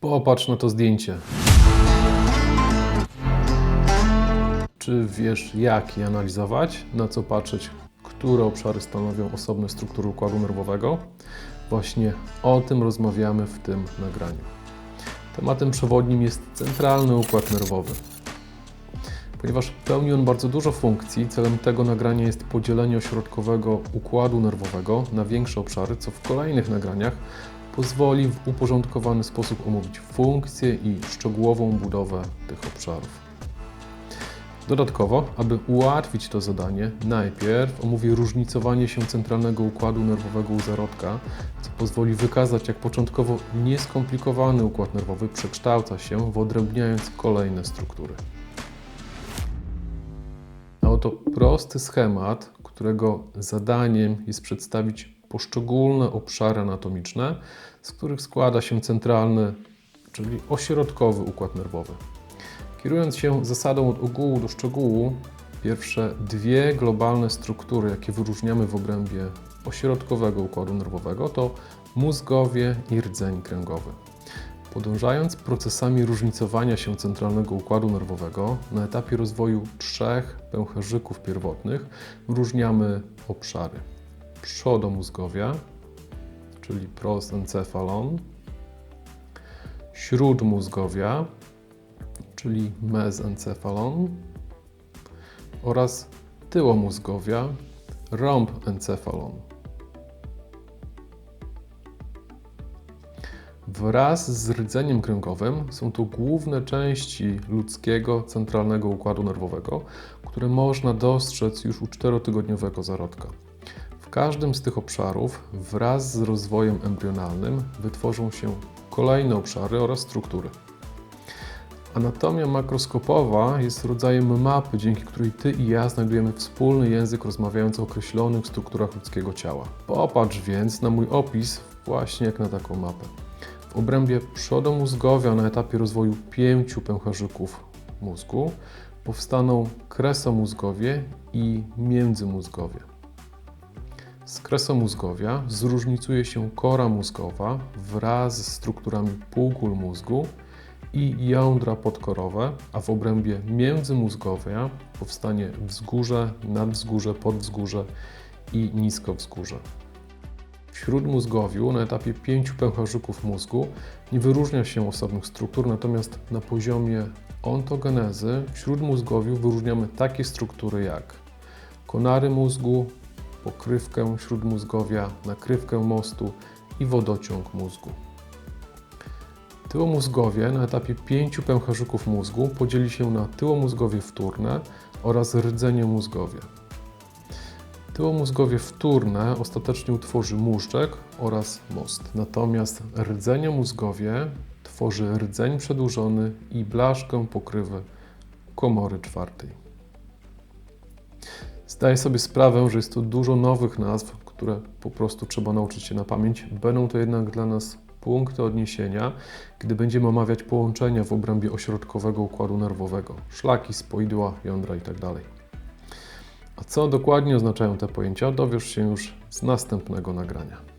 Popatrz na to zdjęcie. Czy wiesz, jak je analizować, na co patrzeć, które obszary stanowią osobne struktury układu nerwowego? Właśnie o tym rozmawiamy w tym nagraniu. Tematem przewodnim jest centralny układ nerwowy. Ponieważ pełni on bardzo dużo funkcji, celem tego nagrania jest podzielenie ośrodkowego układu nerwowego na większe obszary, co w kolejnych nagraniach pozwoli w uporządkowany sposób omówić funkcje i szczegółową budowę tych obszarów. Dodatkowo, aby ułatwić to zadanie, najpierw omówię różnicowanie się centralnego układu nerwowego u zarodka, co pozwoli wykazać, jak początkowo nieskomplikowany układ nerwowy przekształca się, wyodrębniając kolejne struktury. A oto prosty schemat, którego zadaniem jest przedstawić poszczególne obszary anatomiczne, z których składa się centralny, czyli ośrodkowy układ nerwowy. Kierując się zasadą od ogółu do szczegółu, pierwsze dwie globalne struktury, jakie wyróżniamy w obrębie ośrodkowego układu nerwowego, to mózgowie i rdzeń kręgowy. Podążając procesami różnicowania się centralnego układu nerwowego, na etapie rozwoju trzech pęcherzyków pierwotnych wyróżniamy obszary przodomózgowia, czyli prosencefalon, śródmózgowia, czyli mezencefalon oraz tyłomózgowia, rhombencefalon. Wraz z rdzeniem kręgowym są to główne części ludzkiego centralnego układu nerwowego, które można dostrzec już u czterotygodniowego zarodka. W każdym z tych obszarów wraz z rozwojem embrionalnym wytworzą się kolejne obszary oraz struktury. Anatomia makroskopowa jest rodzajem mapy, dzięki której Ty i ja znajdujemy wspólny język rozmawiając o określonych strukturach ludzkiego ciała. Popatrz więc na mój opis właśnie jak na taką mapę. W obrębie przodomózgowia na etapie rozwoju pięciu pęcherzyków mózgu powstaną kresomózgowie i międzymózgowie. Z kresomózgowia zróżnicuje się kora mózgowa wraz z strukturami półkul mózgu i jądra podkorowe, a w obrębie międzymózgowia powstanie wzgórze, nadwzgórze, podwzgórze i niskowzgórze. W śródmózgowiu na etapie pięciu pęcherzyków mózgu nie wyróżnia się osobnych struktur, natomiast na poziomie ontogenezy w śródmózgowiu wyróżniamy takie struktury jak konary mózgu, pokrywkę śródmózgowia, nakrywkę mostu i wodociąg mózgu. Tyłomózgowie na etapie pięciu pęcherzyków mózgu podzieli się na tyłomózgowie wtórne oraz rdzenie mózgowie. Tyłomózgowie wtórne ostatecznie utworzy móżdżek oraz most, natomiast rdzenie mózgowie tworzy rdzeń przedłużony i blaszkę pokrywy komory czwartej. Zdaję sobie sprawę, że jest tu dużo nowych nazw, które po prostu trzeba nauczyć się na pamięć. Będą to jednak dla nas punkty odniesienia, gdy będziemy omawiać połączenia w obrębie ośrodkowego układu nerwowego, szlaki, spoidła, jądra itd. A co dokładnie oznaczają te pojęcia, dowiesz się już z następnego nagrania.